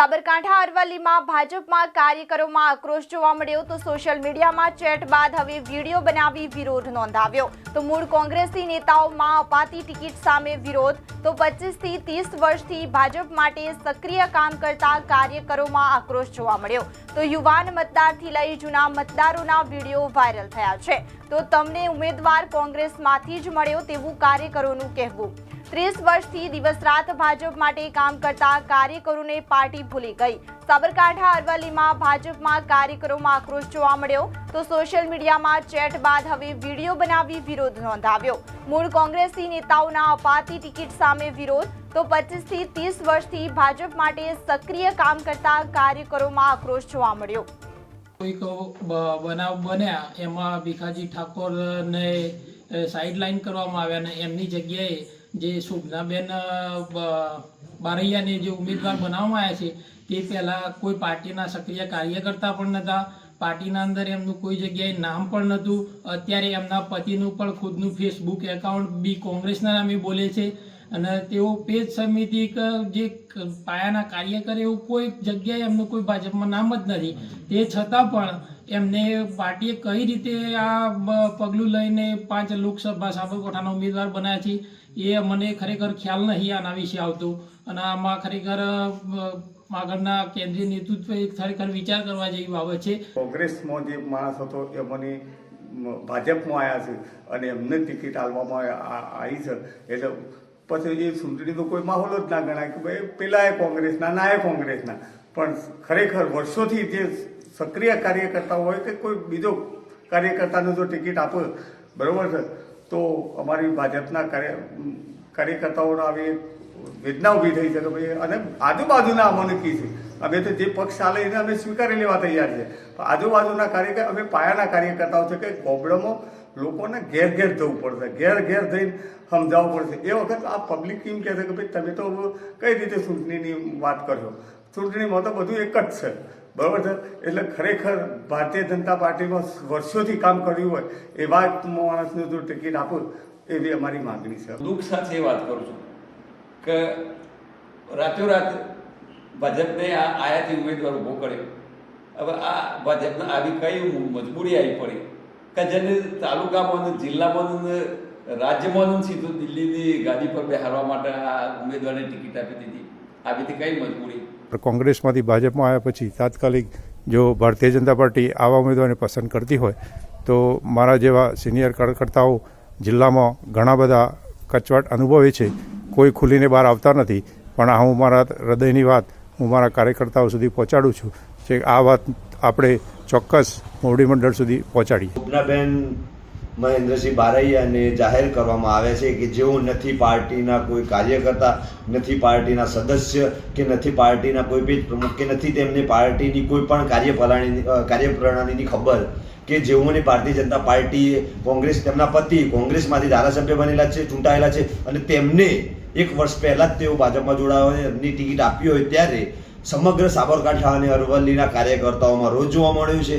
સાબરકાંઠા અરવલ્લીમાં ભાજપમાં કાર્યકરોમાં આક્રોશ જોવા મળ્યો તો સોશિયલ મીડિયામાં ચેટ બાદ હવે વીડિયો બનાવી વિરોધ નોંધાવ્યો. તો મૂળ કોંગ્રેસી નેતાઓમાં અપાતી ટિકિટ સામે વિરોધ. તો પચીસથી ત્રીસ વર્ષથી ભાજપ માટે સક્રિય કામ કરતા કાર્યકરોમાં આક્રોશ જોવા મળ્યો. તો યુવાન મતદારથી લઈ જૂના મતદારોના વીડિયો વાયરલ થયા છે. તો તમને ઉમેદવાર કોંગ્રેસમાંથી જ મળ્યો તેવું કાર્યકરોનું કહેવું. ત્રીસ વર્ષથી દિવસ રાત ભાજપ માટે કામ કરતા કાર્યકરોને પાર્ટી ભૂલી ગઈ. સાબરકાંઠા, અરવલ્લીમાં ભાજપમાં કાર્યકરોમાં આક્રોશ જોવા મળ્યો તો સોશિયલ મીડિયામાં ચેટ બાદ હવે વીડિયો બનાવી વિરોધ નોંધાવ્યો. મૂળ કોંગ્રેસી નેતાઓના અપાતી ટિકિટ સામે વિરોધ તો પચીસથી ત્રીસ વર્ષથી ભાજપ માટે સક્રિય કામ કરતા કાર્યકરોમાં આક્રોશ જોવા મળ્યો. કોઈક બનાવ બન્યા એમાં ભીખાજી ઠાકોરને સાઇડલાઇન કરવામાં આવ્યા અને એમની જગ્યાએ જે શોભનાબેન બારૈયાને જે ઉમેદવાર બનાવવામાં આવ્યા છે, તે પહેલાં કોઈ પાર્ટીના સક્રિય કાર્યકર્તા પણ નહોતા. પાર્ટીના અંદર એમનું કોઈ જગ્યાએ નામ પણ નહોતું. અત્યારે એમના પતિનું પણ ખુદનું ફેસબુક એકાઉન્ટ બી કોંગ્રેસના નામે બોલે છે. અને તેઓ પેજ સમિતિ ક- જે પાયાના કાર્યકર એવું કોઈ જગ્યાએ એમનું કોઈ ભાજપમાં નામ જ નથી. તે છતાં પણ એમને પાર્ટીએ કઈ રીતે આ પગલું લઈને પાંચ લોકસભા સાબરકોઠાના ઉમેદવાર બનાવ્યા છે, એ મને ખરેખર ખ્યાલ નહીં આના વિશે આવતો. અને આમાં ખરેખર આગળના કેન્દ્રીય નેતૃત્વ ખરેખર વિચાર કરવા જેવી બાબત છે. કોંગ્રેસમાં જે માણસ હતો, એ મને ભાજપમાં આવ્યા છે અને એમને ટિકિટ આપવામાં આવી છે. એટલે પછી એ ચૂંટણીનો કોઈ માહોલ જ ના ગણાય કે ભાઈ પેલા એ કોંગ્રેસના, ના એ કોંગ્રેસના. પણ ખરેખર વર્ષોથી જે સક્રિય કાર્યકર્તા હોય કે કોઈ બીજો કાર્યકર્તાને જો ટિકિટ આપે, બરાબર છે, તો અમારી ભાજપના કાર્ય કાર્યકર્તાઓનો આવી વેદના ઊભી થઈ છે કે ભાઈ અને આજુબાજુના અમને કી છે. અમે તો જે પક્ષ ચાલે એને અમે સ્વીકારી લેવા તૈયાર છે. આજુબાજુના કાર્યકર, અમે પાયાના કાર્યકર્તાઓ છે કે કોબળમાં લોકોને ઘેર ઘેર જવું પડશે. ઘેર ઘેર જઈને સમજાવવું પડશે. એ વખત આ પબ્લિક કેમ કહે કે ભાઈ તમે તો કઈ રીતે ચૂંટણીની વાત કરશો ચૂંટણીમાં તો બધું એક જ છે. બરાબર છે? એટલે ખરેખર ભારતીય જનતા પાર્ટીમાં વર્ષોથી કામ કર્યું હોય એવા માણસને જો ટિકિટ આપો એવી અમારી માગણી છે. દુઃખ સાથે એ વાત કરું છું કે રાતોરાત ભાજપને આ આયાથી ઉમેદવાર ઊભો કર્યો હવે આ ભાજપને આવી કઈ મજબૂરી આવી પડી? જેને તાલુકામાં જિલ્લામાં રાજ્યમાં સીધું દિલ્હીની ગાદી પર બેહારવા માટે આ ઉમેદવારને ટિકિટ આપી દીધી. આવી હતી કઈ મજબૂરી? કોંગ્રેસમાંથી ભાજપમાં આવ્યા પછી તાત્કાલિક જો ભારતીય જનતા પાર્ટી આવા ઉમેદવારને પસંદ કરતી હોય, તો મારા જેવા સિનિયર કાર્યકર્તાઓ જિલ્લામાં ઘણા બધા કચવાટ અનુભવે છે. કોઈ ખુલીને બહાર આવતા નથી. પણ હું મારા હૃદયની વાત હું મારા કાર્યકર્તાઓ સુધી પહોંચાડું છું જે આ વાત આપણે ચોક્કસ મોવડી મંડળ સુધી પહોંચાડીએ. ઉપનાબેન મહેન્દ્રસિંહ બારૈયાને જાહેર કરવામાં આવે છે કે જેઓ નથી પાર્ટીના કોઈ કાર્યકર્તા, નથી પાર્ટીના સદસ્ય કે નથી પાર્ટીના કોઈ પેજ પ્રમુખ કે નથી તેમને પાર્ટીની કોઈ પણ કાર્યપ્રણાલી કાર્યપ્રણાલીની ખબર કે જેઓને ભારતીય જનતા પાર્ટીએ કોંગ્રેસ તેમના પતિ કોંગ્રેસમાંથી ધારાસભ્ય બનેલા છે, ચૂંટાયેલા છે અને તેમને એક વર્ષ પહેલાં જ તેઓ ભાજપમાં હોય, એમની ટિકિટ આપી હોય ત્યારે સમગ્ર સાબરકાંઠા અને અરવલ્લીના કાર્યકર્તાઓમાં રોજ જોવા મળ્યું છે.